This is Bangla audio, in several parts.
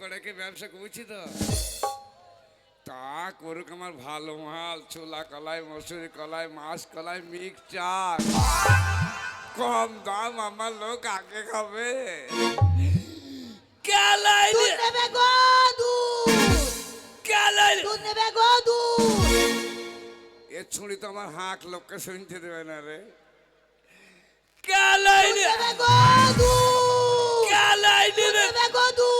পাড়াকে ব্যবসা করছি তো। তা করুক আমার ভালো মাল ছোলা কলাই মসুরি কলাই মাছ কলাই মিক্সচার কম দাম আমার লোক আগে খাবে। কালাই নেবে গো দুধ। কালাই দুধ নেবে গো দুধ। এ ছুরি তো আমার হাঁক লোককে শুনতে দেবে না রে। কালাই নেবে গো দুধ। কালাই দুধ নেবে গো দুধ।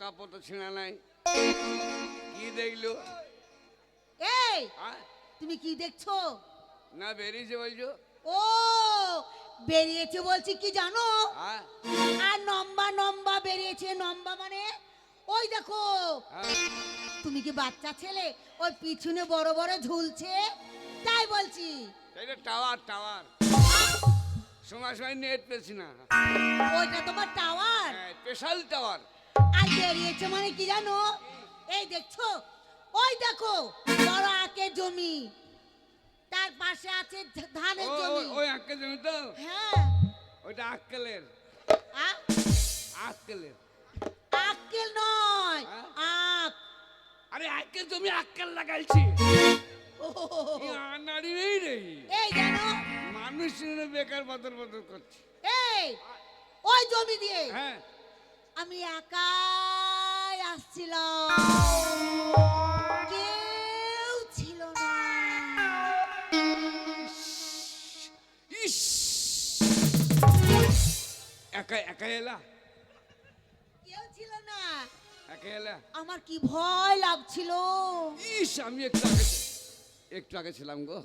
কাপড় তো ছিঁড়া নাই। কি দেখল? এই তুমি কি দেখছ? না বেরিয়েছে বলছো। ও বেরিয়েছে বলছি কি জানো? আ? আর লম্বা লম্বা বেরিয়েছে নম্বা মানে? ওই দেখো তুমি কি বাচ্চা ছেলে? ওই পিছনে বড় বড় ঝুলছে। তাই বলছি। এটা টাওয়ার টাওয়ার। সময় সময় নেট পেয়েছি না। ওইটা তোমার টাওয়ার? Special tower. বেরিয়েছে মানে কি জানো? এই দেখছ? ওই দেখো বড় আকের জমি। তার পাশে আছে ধানের জমি। ওই আক্কেল জমি তো? হ্যাঁ। ওইটা আক্কেলের? আক্কেলের। আক্কেল নয় হ্যাঁ? আক। আরে আক্কেল জমি আক্কেল লাগাইছি। ও, নাড়ি নেই এই জানো? মানুষ বেকার বদল বদল করছে। এই ওই জমি দিয়ে। হ্যাঁ। আমি একাই আসছিলাম কেউ ছিল না ইস একা একা এলা? কেউ ছিল না একা এলা আমার কি ভয় লাগছিল? ইস আমি একটু আগে একটু আগে ছিলাম গো।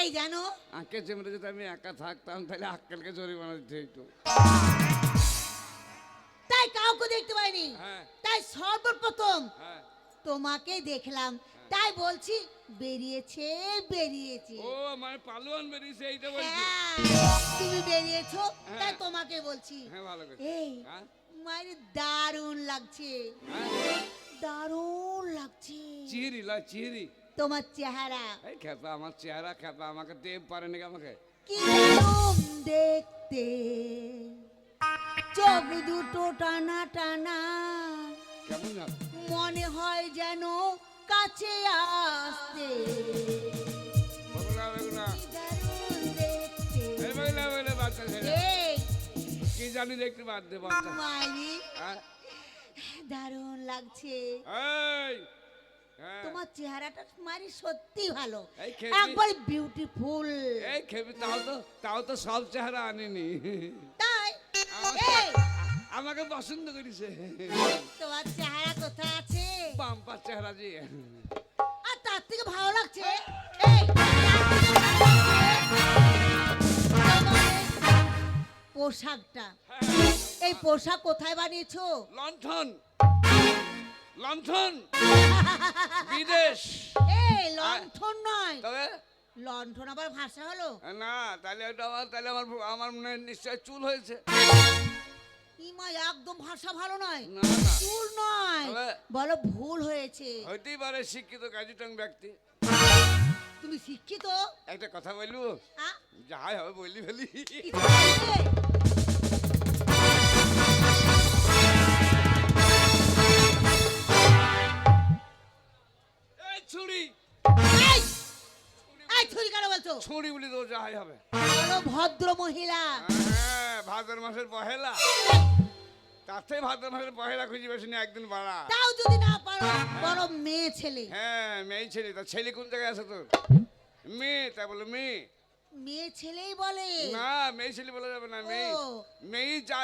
এই জানো? আঁকে জমিতে যদি আমি একা থাকতাম তাহলে আক্কেলকে জরিমানা দিতে হইতো। কাউকে দেখতে পাইনি। হ্যাঁ। তাই সর্বপ্রথম হ্যাঁ। তোমাকে দেখলাম। তাই বলছি বেরিয়েছে বেরিয়েছে। ও মানে পালোয়ান বেরিয়েছে এইটা বলছি। হ্যাঁ, তুমি বেরিয়েছো তাই হ্যাঁ। তোমাকে বলছি। হ্যাঁ এই হ্যাঁ। মায়ের দারুণ লাগছে। হ্যাঁ। দারুণ লাগছে। চিহরি লা চিহরি তোমার চেহারা। এই খেপা আমার চেহারা খেপা আমাকে দেব পারে নাকি আমাকে? কি দেখতে? চোখ দুটো টানা টানা। মনে হয় যেন কাছে আসতে। কি জানি দেখতে বাচ্চা মালি হ্যাঁ? দারুণ লাগছে। হ্যাঁ। তোমার চেহারাটা মারি সত্যি ভালো। একবার বিউটিফুল এই খেপি তাও তো তাও তো সব চেহারা আনিনি। আমাকে পছন্দ করেছে। তোমার চেহারা কোথায় আছে? বাম্পার চেহারা জি আর তার থেকে ভালো লাগছে। লাগছে তোমার এই! পোশাকটা। এই পোশাক কোথায় বানিয়েছো? লণ্ঠন। লণ্ঠন। বিদেশ। এই লণ্ঠন নয়। তবে? লণ্ঠন আবার ভাষা হলো? না তাহলে ওটা আমার তাহলে আমার আমার মনে হয় নিশ্চয় চুল হয়েছে। ইমা একদম ভাষা ভালো নয়। চুল নয়। বলো ভুল হয়েছে। হইতেই পারে শিক্ষিত কাজুটং ব্যক্তি। তুমি শিক্ষিত? একটা কথা বলব? যাই হবে বললি ফেলি। এই ছুরি! এই! ছুরি কেন বলছো? ছুরি বলি তো যাই হবে। বলো ভদ্র মহিলা। হ্যাঁ ভাদ্র মাসের পহেলা। থেকে ভাদ্র মাসের পহেলা খুঁজি বেশি না একদিন বাড়া। তাও যদি না পারো বড় মেয়ে ছেলে। হ্যাঁ মেয়ে ছেলে। তা ছেলে কোন জায়গায় আছে তোর? মেয়ে তাই বলো মেয়ে। মেয়ে ছেলেই বলে। না মেয়ে ছেলে বলা যাবে না মেয়ে। মেয়ে যা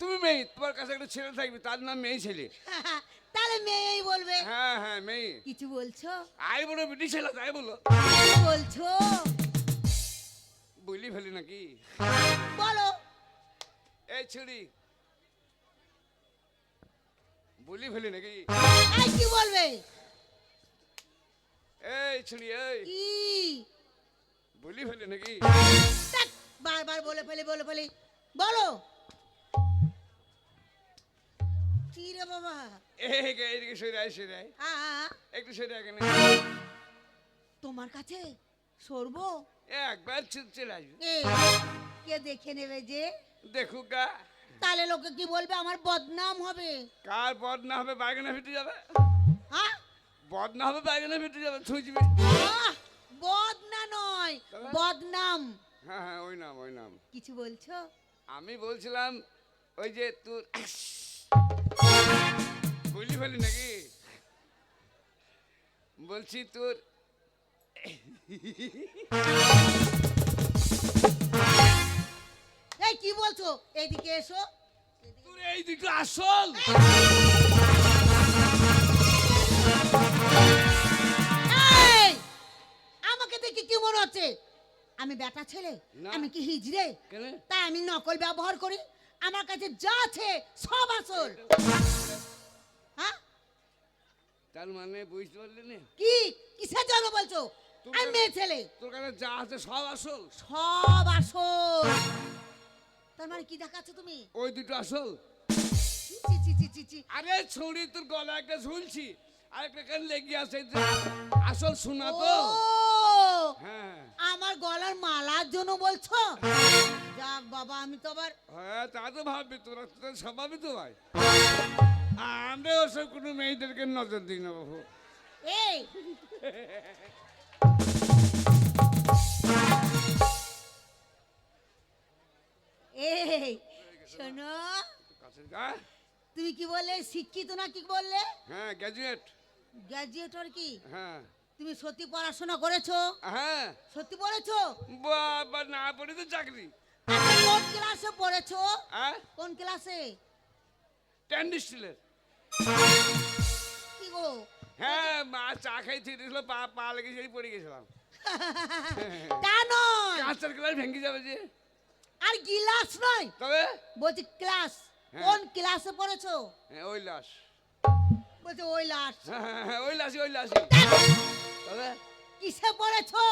তুমি মেয়ে তোমার কাছে একটা ছেলে থাকবে তার নাম মেয়ে ছেলে। তাহলে মেয়েই বলবে। হ্যাঁ হ্যাঁ মেয়ে। কিছু বলছো? আই বলো বিটি ছেলে তাই বলো। বলছো? বুলি ফেলি নাকি? বলো। এই ছুরি বুলি ফেলি নাকি? এই কি বলবে? এই ছুরি এই। কি? বুলি ফেলি নাকি? বারবার বলে ফেলি বলে ফেলি। বলো। কি রে বাবা এই এইদিকে সরে আয় সরে আয় একটু সরে আয় তোমার কাছে সরবো একবার চলে আসবে কে দেখে নেবে যে দেখুক গা তাহলে লোকে কি বলবে আমার বদনাম হবে কার বদ না হবে বাগানে ফেটে যাবে হ্যাঁ বদ না হবে বাগানে ফেটে যাবে ছুঁচবি বদনা নয় বদনাম হ্যাঁ হ্যাঁ ওই নাম ওই নাম কিছু বলছো আমি বলছিলাম ওই যে তোর বলি ফেলি নাকি? বলছি তোর এই কি বলছো? এদিকে এসো। তোর এই দুটো আসল। আমাকে দেখে কি মনে হচ্ছে? আমি বেটা ছেলে আমি কি হিজড়ে? তাই আমি নকল ব্যবহার করি। আমার কাছে যা আছে সব আসল। হ্যাঁ? তার মানে বুঝতে পারলি না? কি? কিসের জন্য বলছো? আমি মেয়ে ছেলে। তোর কাছে যা আছে সব আসল। সব আসল। তার মানে কি দেখাচ্ছ তুমি? ওই দুটো আসল। চি চি চি চি চি আরে ছড়ি তোর গলা একটা ঝুলছি। আর একটা কেন লেগে আছে আসল শোনা তো। হ্যাঁ। আমার গলার মালার জন্য বলছো? যাক বাবা আমি তো আবার হ্যাঁ তা তো ভাববি তোরা তো স্বভাবই তো ভাই। আমরা ওসব কোনো মেয়েদেরকে নজর দিই না বাবু। এই! এই শোনো। তুমি কি বললে শিক্ষিত না কি বললে? হ্যাঁ গ্র্যাজুয়েট গ্র্যাজুয়েটর কি? হ্যাঁ। তুমি সত্যি পড়াশোনা করেছ? হ্যাঁ। সত্যি পড়েছো? বাবা না পড়ি তো চাকরি। কোন ক্লাসে পড়েছো? কোন ক্লাসে? ডিস্টিলের কি গো? হ্যাঁ মা চা খাই পা পা লেগে সেই পড়ে গেছিলাম। তা নয়। কাঁচের গ্লাস ভেঙে যাবে যে। আর গিলাস নয়। তবে? বলছি ক্লাস। হ্যাঁ। কোন ক্লাসে পড়েছো? হ্যাঁ ওই লাশ। বলছে ওই লাস হ্যাঁ, ওই লাশি ওই লাশি। তবে? কিসে পড়েছো?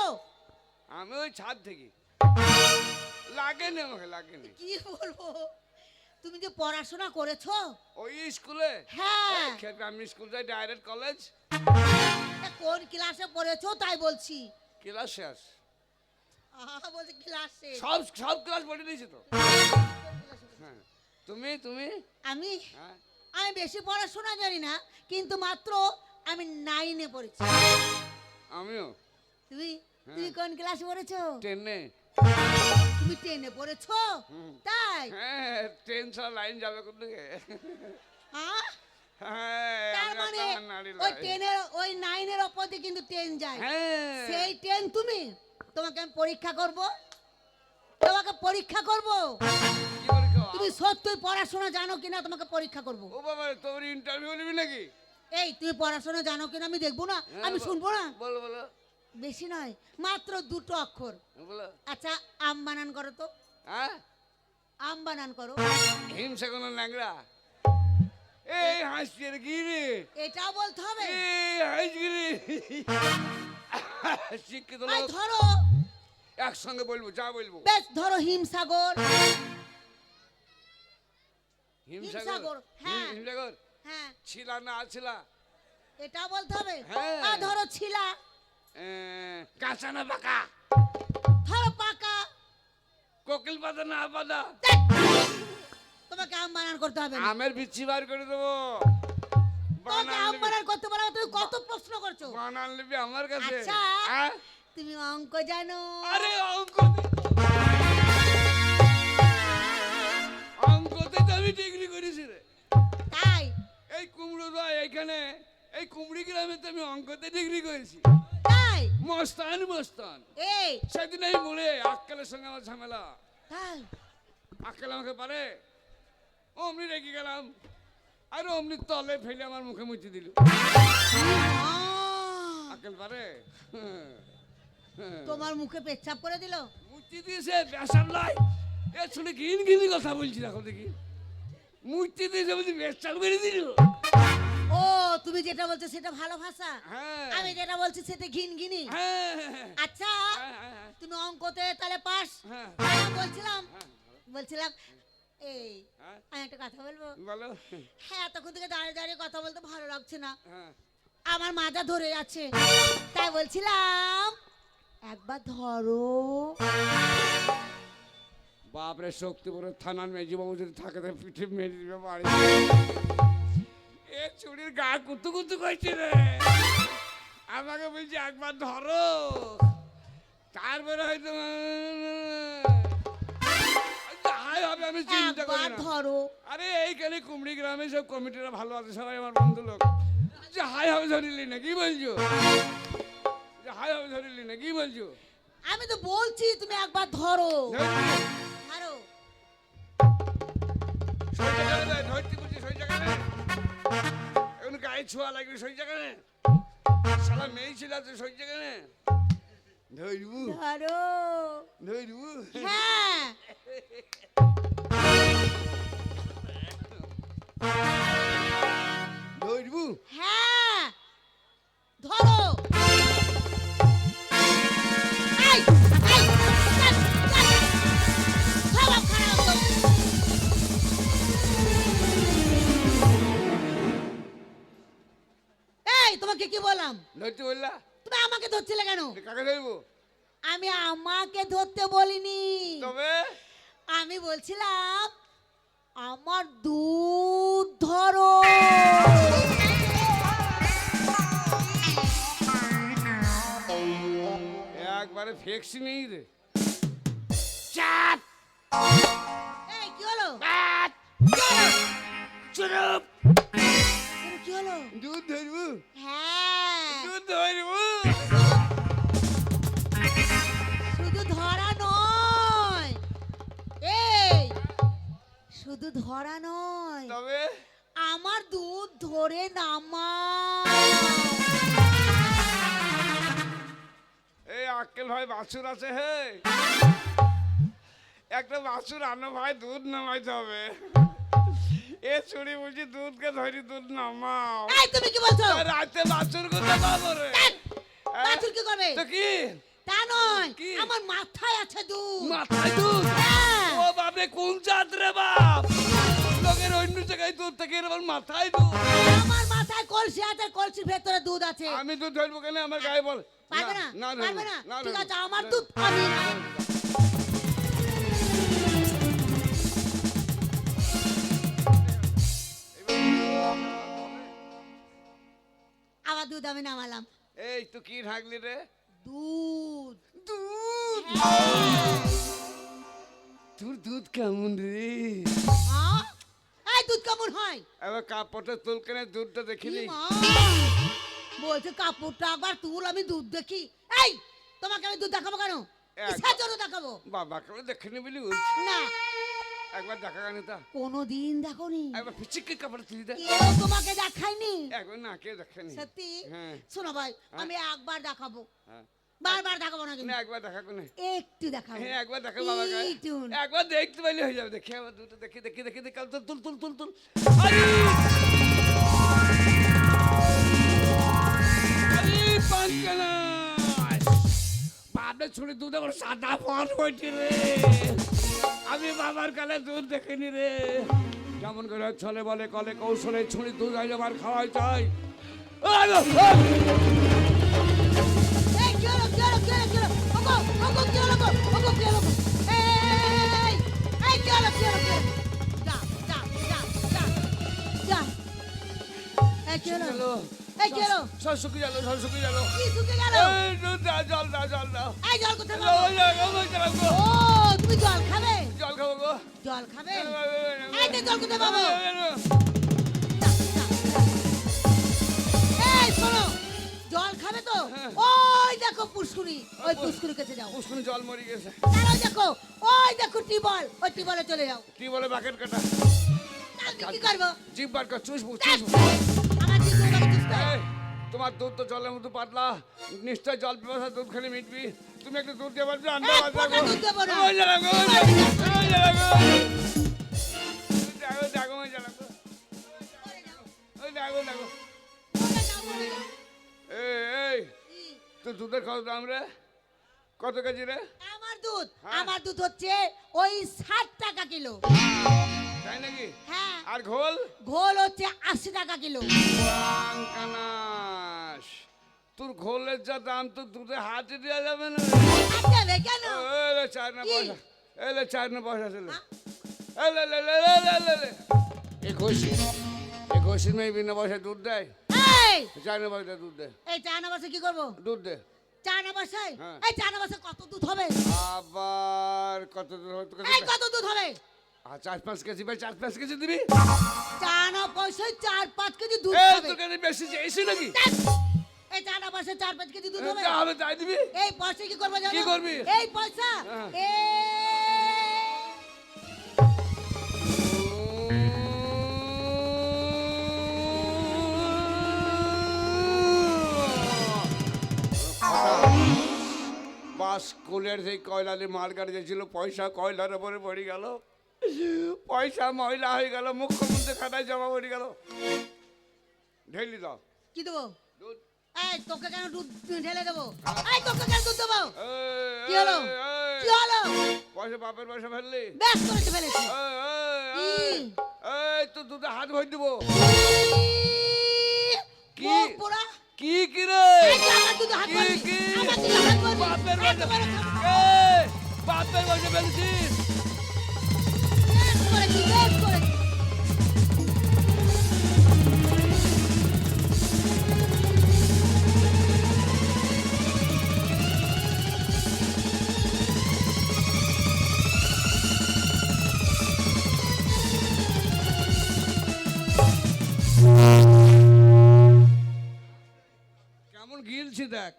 আমি ওই ছাদ থেকে। লাগেনি আমাকে লাগেনি। কি বলব? তুমি যে পড়াশোনা করেছ? ওই স্কুলে? হ্যাঁ। আমি স্কুল যাই ডাইরেক্ট কলেজ কোন ক্লাসে পড়েছো? তাই বলছি। ক্লাস শেষ। আহা, বলছে ক্লাসে সব সব ক্লাস পড়ে দিয়েছি তো। হ্যাঁ। তুমি তুমি? আমি? হ্যাঁ। আমি বেশি পড়াশোনা জানি না কিন্তু মাত্র আমি নাইনে পড়েছি। আমিও? তুমি? তুমি কোন ক্লাসে পড়েছো? ট্রেনে তুমি টেনে পড়েছো? তাই? হ্যাঁ ট্রেন ছাড়া লাইন যাবে কোন দিকে? হ্যাঁ তার মানে ওই। ট্রেনের ওই নাইনের কিন্তু ট্রেন যায়। হ্যাঁ। সেই ট্রেন তুমি তোমাকে আমি পরীক্ষা করব। তোমাকে পরীক্ষা করব? তুমি সত্যই পড়াশোনা জানো কিনা তোমাকে পরীক্ষা করব। ও বাবা তোর ইন্টারভিউ নিবি নাকি? এই তুমি পড়াশোনা জানো কিনা আমি দেখব না হ্যাঁ, আমি শুনব না? বলো বলো। বেশি নয় মাত্র দুটো অক্ষর। আচ্ছা আম বানান করো তো। হ্যাঁ? আম বানান করো। হিংসা কোনো ল্যাংড়া এই হাসছি রে কি রে এটাও বলতে হবে? এই হাসছি রে শিক্ষিত লোক। ধরো। একসঙ্গে বলব যা বলব। বেশ ধরো হিমসাগর। হিমসাগর? হ্যাঁ। হিমসাগর? হ্যাঁ। ছিলা না ছিলা? এটাও বলতে হবে? হ্যাঁ। ধরো ছিলা। কাঁচা না পাকা ধরো পাকা কোকিল পাতা না পাতা তোমাকে আম বানান করতে হবে। না। আমের বিচ্ছি বার করে দেবো। তোমাকে বানান আম লিবি- বানান করতে পারো তুমি কত প্রশ্ন করছ? বানান লিবি আমার কাছে। আচ্ছা হ্যাঁ? তুমি অঙ্ক জানো। আরে অঙ্ক অঙ্কতে তো আমি ডিগ্রি করেছি রে। তাই? এই কুমড়ো রয় এখানে এই কুমড়ি গ্রামে তো আমি অঙ্কতে ডিগ্রি করেছি। তাই? মস্তান মস্তান। এই। সেদিন আমি বলে আক্কেলের সঙ্গে আমার ঝামেলা। তাই? আক্কেল আমাকে পারে। অমনি রেগে গেলাম। আর অমনি তলে ফেলে আমার মুখে মুচি দিল। আক্কেল পারে। তোমার মুখে পেচ্ছাপ করে দিল? মুচি দিয়েছে বেসার লাই। এ শুনে ঘিন ঘিনি কথা বলছি দেখো দেখি। মুচি দিয়েছে বলছি বেসাল মেরে দিল। তুমি যেটা বলছো সেটা ভালো ভাষা। হ্যাঁ। আমি যেটা বলছি সেটা ঘিন ঘিনি হ্যাঁ হ্যাঁ, আচ্ছা তুমি অঙ্কতে তাহলে পাস। বলছিলাম বলছিলাম এই আমি একটা কথা বলব? বলো। হ্যাঁ তখন থেকে দাঁড়িয়ে দাঁড়িয়ে কথা বলতে ভালো লাগছে না। আমার মাজা ধরে যাচ্ছে। তাই বলছিলাম একবার ধরো। বাপরে শক্তিপুর থানার মেজিবাবু যদি থাকে পিঠে মেরে দিবে বাড়ি। এ চুরির গা কুতু কুতু করছে রে। আমাকে বলছি একবার ধরো। তারপরে হয়তো যাই হবে আমি চিন্তা করি না। ধরো। আরে এইখানে কুমড়ি গ্রামে সব কমিটিরা ভালো আছে সবাই আমার বন্ধু লোক। যাই হবে ধরিলি না কি বলছো? যাই হবে ধরিলি না কি বলছো? আমি তো বলছি তুমি একবার ধরো। ধরলি? গায়ে ছোঁয়া লাগবে সই জায়গায় সারা মেয়ে ছিল আছে সই জায়গায়। ধরবু ধরো। ধরবু হ্যাঁ। ধরবু হ্যাঁ। তোমাকে কি বললাম? ধরতে বললা। তুমি আমাকে ধরছিলে কেন? কাকে ধরবো? আমি আমাকে ধরতে বলিনি। তবে? আমি বলছিলাম আমার দুধ ধরো। একবারে ফেক্সি নেই রে। চাপ। এই কি হলো? চুপ। কি হলো? দুধ ধরবু। হ্যাঁ। দুধ ধরবু। শুধু ধরা নয়। এই শুধু ধরা নয়। তবে? আমার দুধ ধরে নামা। এই আক্কেল ভাই বাছুর আছে হে একটা বাছুর আনো ভাই দুধ নামাইতে হবে। এ চুরি বুঝি দুধকে ধরি দুধ নামাও। এই তুমি কি বলছো? রাতে বাছুর কোথায় পাবো রে? বাছুর কি করবে তো কি? তা নয় আমার মাথায় আছে দুধ। মাথায় দুধ? হ্যাঁ। ও বাপরে কোন জাত রে বাপ? লোকের অন্য জায়গায় দুধ থেকে এরকম মাথায় দুধ? আমার মাথায় কলসি আছে কলসির ভেতরে দুধ আছে। আমি দুধ ধরবো কেন? আমার গায়ে বল। পারবে না? পারবে না? ঠিক আছে আমার। দুধ আমি দুধ আমি নামালাম। এই তুই কি ঢাকলি রে? দুধ। দুধ। তোর দুধ কেমন রে? হ্যাঁ? এই দুধ কেমন হয়? এবার কাপড়টা তুল কেনে দুধটা দেখিনি বলছে কাপড়টা একবার তুল আমি দুধ দেখি। এই তোমাকে আমি দুধ দেখাবো কেন? কিসের জন্য দেখাবো? বাবা কেউ দেখিনি বলি না একবার দেখা গানি তা। কোনো দিন দেখোনি। একবার ফিচিকে কাপড় তুলি দে কেউ তোমাকে দেখায়নি। একবার না কেউ দেখেনি? সত্যি? হ্যাঁ। শোনো ভাই আমি একবার দেখাবো। হ্যাঁ। বারবার দেখাবো না না কিন্তু একবার দেখা কোনে একটু দেখাবো হ্যাঁ একবার দেখা বাবা একটু একবার দেখতে পাইলে হয়ে যাবে দেখি আবার দুটো দেখি দেখি দেখি দেখি তুল তুল তুল তুল তুল। আরে! আরে বাপরে ছুরি দুধ সাদা ফল হয়েছে রে। আমি বাবার কালে দুধ দেখিনি রে কেমন করে ছলে বলে কলে কৌশলে ছুরি দুধ আই আমার খাওয়াই চাই জল দাও জল দাও এই জল কোথায় জল এই জল কোথায় পাবো। এই শোনো জল খাবে তো? হ্যাঁ। ওই দেখো পুষ্কুনি ওই কাছে যাও জল মরে গেছে। দেখো ওই দেখো টিবল ওই টিবলে চলে যাও। কি বলে বাকেট কাটা। কি করব? জিভ বার কর চুষবো আমার করব বুঝতে তোমার দুধ তো জলের মতো পাতলা। নিশ্চয় জল পিপাসা দুধ খেলে মিটবি। তুমি একটু দুধ দিয়ে পারবে আন্ডা তো দুধের কত দাম রে? কত কেজি রে আমার দুধ। আমার দুধ হচ্ছে ওই ষাট টাকা কিলো। তাই নাকি হ্যাঁ আর ঘোল ঘোল হচ্ছে আশি টাকা কিলো তোর ঘোলের যা দাম তো দুধে হাতে দেওয়া যাবে না কেন চার না পয়সা। এলে চার না পয়সা ছিল। হ্যাঁ? এলে লে লে লে লে লে লে এ ঘষি এ ঘষি মেয়ে বিনা পয়সা দুধ দেয়। এই! চার না পয়সা দুধ দে এই চা না বসে কি করব? দুধ দে। চা না বসাই হ্যাঁ। এই চা না বসে কত দুধ হবে? আবার কত এই কত দুধ হবে? আর চার পাঁচ কেজি ভাই চার পাঁচ কেজি দিবি? চা না পয়সায় চার পাঁচ কেজি দুধ হবে। তোকে বেশি চেয়েছি নাকি? এই চা না বসে চার পাঁচ কেজি দুধ হবে। হবে তাই দিবি। এই পয়সা কি করব জানো? কি করবি? এই পয়সা। হ্যাঁ। স্কুলের সেই কয়লালি গাড়ি গেছিল পয়সা কয়লার উপরে পড়ে গেল। পয়সা ময়লা হয়ে গেল মুখ্যমন্ত্রী খাতায় জমা পড়ে গেল। ঢেলি দাও। কি দেবো? দুধ। এই তোকে কেন দুধ ঢেলে দেবো? এই তোকে কেন দুধ দেবো? কি হলো? এই, এই, কি হলো? পয়সা বাপের পয়সা ফেললি? করেছে ফেলেছি। এই, তো দুধে হাত ভর দিব। কি? পোড়া। কি কি রে? কি কি। বাপের। এই, বাপের পয়সা ফেলছিস। গিলছি দেখ।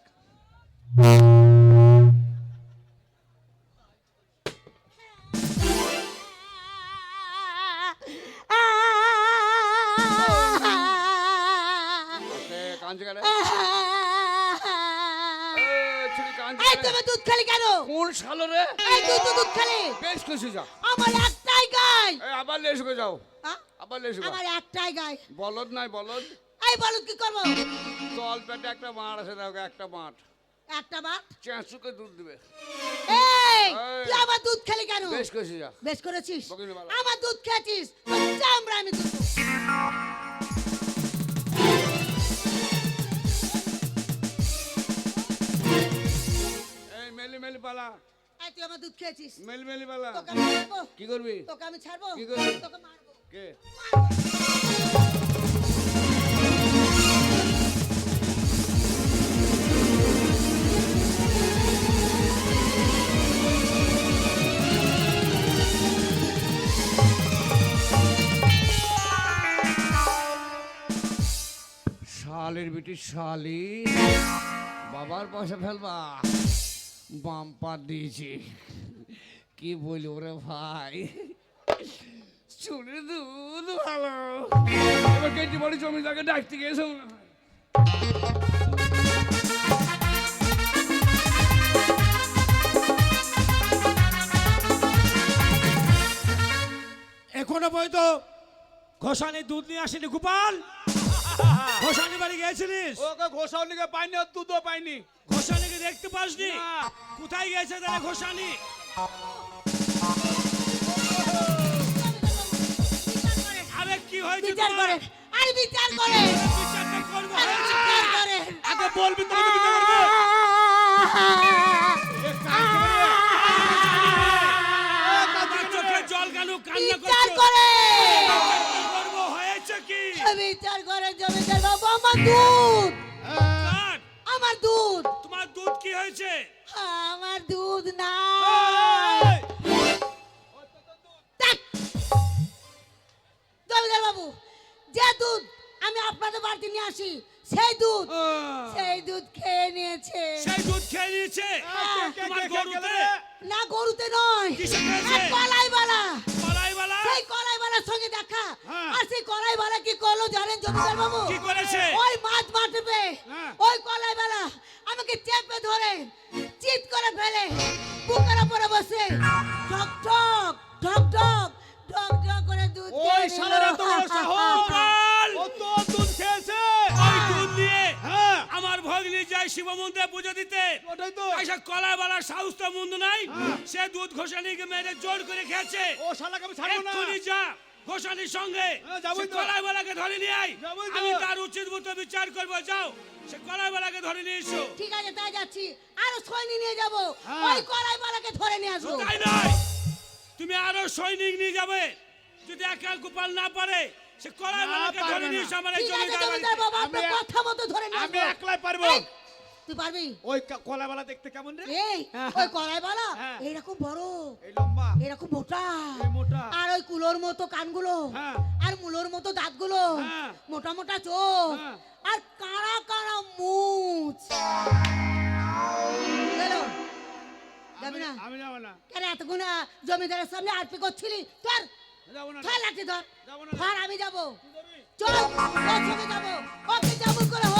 দুধ খালি কেন? কোন সালো রে? এই দুধ খালি। বেশ খুশি যা। আমার একটাই গাই। আবার যাও? আবার লেস আমার একটাই গাই। বলদ নাই বলদ? বলুন কি করব? তল পেটে একটা মাঠ আছে দেখো একটা মাঠ। একটা মাঠ? চেঁচুকে দুধ দিবে। এই। তুই আমার দুধ খালি কেন? বেশ যা। বেশ করেছিস? আমার দুধ খেয়েছিস? চামড়া আমি দুধ। এই মেলি মেলি পালা। তুই আমার দুধ খেয়েছিস? মেলি মেলি পালা। তোকে আমি কি করবি? তোকে আমি ছাড়বো? কি করবি? তোকে মারবো। কে? শালের বিটি শালি। বাবার পয়সা ফেলবা। বাম্পার দিয়েছি। কি বলি ওরে ভাই? চুলের দুধ ভালো। এবার বাড়ি জমিদারকে ডাকতে গিয়েছে। মনে হয়। এখনও পর্যন্ত ঘোষানি দুধ নিয়ে আসেনি গোপাল। ঘোষানি বাড়ি গিয়েছিলিস? ওকে ঘোষানিকে পাইনি আর দুধও পাইনি। ঘোষানিকে দেখতে পাসনি? কোথায় গেছে তাহলে ঘোষানি? আরে কি হয়েছে বিচার? করেন। আরে বিচার বিচারটা করব। বিচার কি? আগে বলবি তো বিচার করবে। করে। জল গেল কান্না বিচার করে বিচার করে জমিদার বাবু আমার দুধ! আমার দুধ! তোমার দুধ কি হয়েছে? আমার দুধ না জমিদার বাবু যে দুধ আমি আপনাদের বাড়িতে নিয়ে আসি সেই দুধ সেই দুধ খেয়ে নিয়েছে। সেই দুধ খেয়ে নিয়েছে? হ্যাঁ। তোমার গরুতে? না গরুতে নয়। কিসে খেয়েছে? এক কলাইবালা কলাইওয়ালা সেই কলাইবালার সঙ্গে দেখা। হ্যাঁ। আর সেই কলাই বালা কি করল জানেন জমিদার বাবু? কি করেছে? ওই মাছ মাঠবে হ্যাঁ। ওই কলাই বালা আমাকে চেপে ধরে চিৎ করে ফেলে বুকের উপরে বসে। ঠক ঠক ঠক ঠক ঠক ঠক করে দুধ ওই। শালার এত বড় সাহস! গোপাল! ও তো দুধ খেয়েছে। ওই দুধ নিয়ে হ্যাঁ। আমার ভগ্নি যায় শিব মন্দিরে পুজো দিতে। ওটাই তো। সে বালার সাহস তো মন্দ নাই। সে দুধ ঘোষানিকে মেরে জোর করে খেয়েছে। ও শালাকে আমি ছাড়বো না। যা। ঘোষানির সঙ্গে। হ্যাঁ, যাবোই কলাই বালাকে ধরে নিয়ে আয়। আমি তার উচিত মতো বিচার করব যাও। সে কলাই বালাকে ধরে নিয়ে এসো। ঠিক আছে তাই যাচ্ছি। আরও সৈনি নিয়ে যাব। হ্যাঁ। ওই কলাই বালাকে ধরে নিয়ে আসব। তাই নয়। তুমি আরও সৈনিক নিয়ে যাবে। যদি একা গোপাল না পারে সে কলাই না, ধরে নিয়ে এসো আমার এই জমিদার আমি- কথা মতো ধরে নিয়ে আমি একলাই পারব। তুই পারবি? ওই দেখতে কেমন রে? এই হ্যাঁ। ওই হ্যাঁ। এইরকম বড়। এই লম্বা। এরকম মোটা। মোটা। আর ওই কুলোর মতো কানগুলো। হ্যাঁ। আর মুলোর মতো দাঁতগুলো। মোটা মোটা চোখ। আর কাঁড়া কাঁড়া মুছ যাবি না? আমি- যাব না। কেন এতক্ষণ জমিদারের সামনে আরপি করছিলি? যাব না। ধর লাঠি ধর। ধর আমি যাব। চল ওর সঙ্গে যাব। ওকে যেমন করে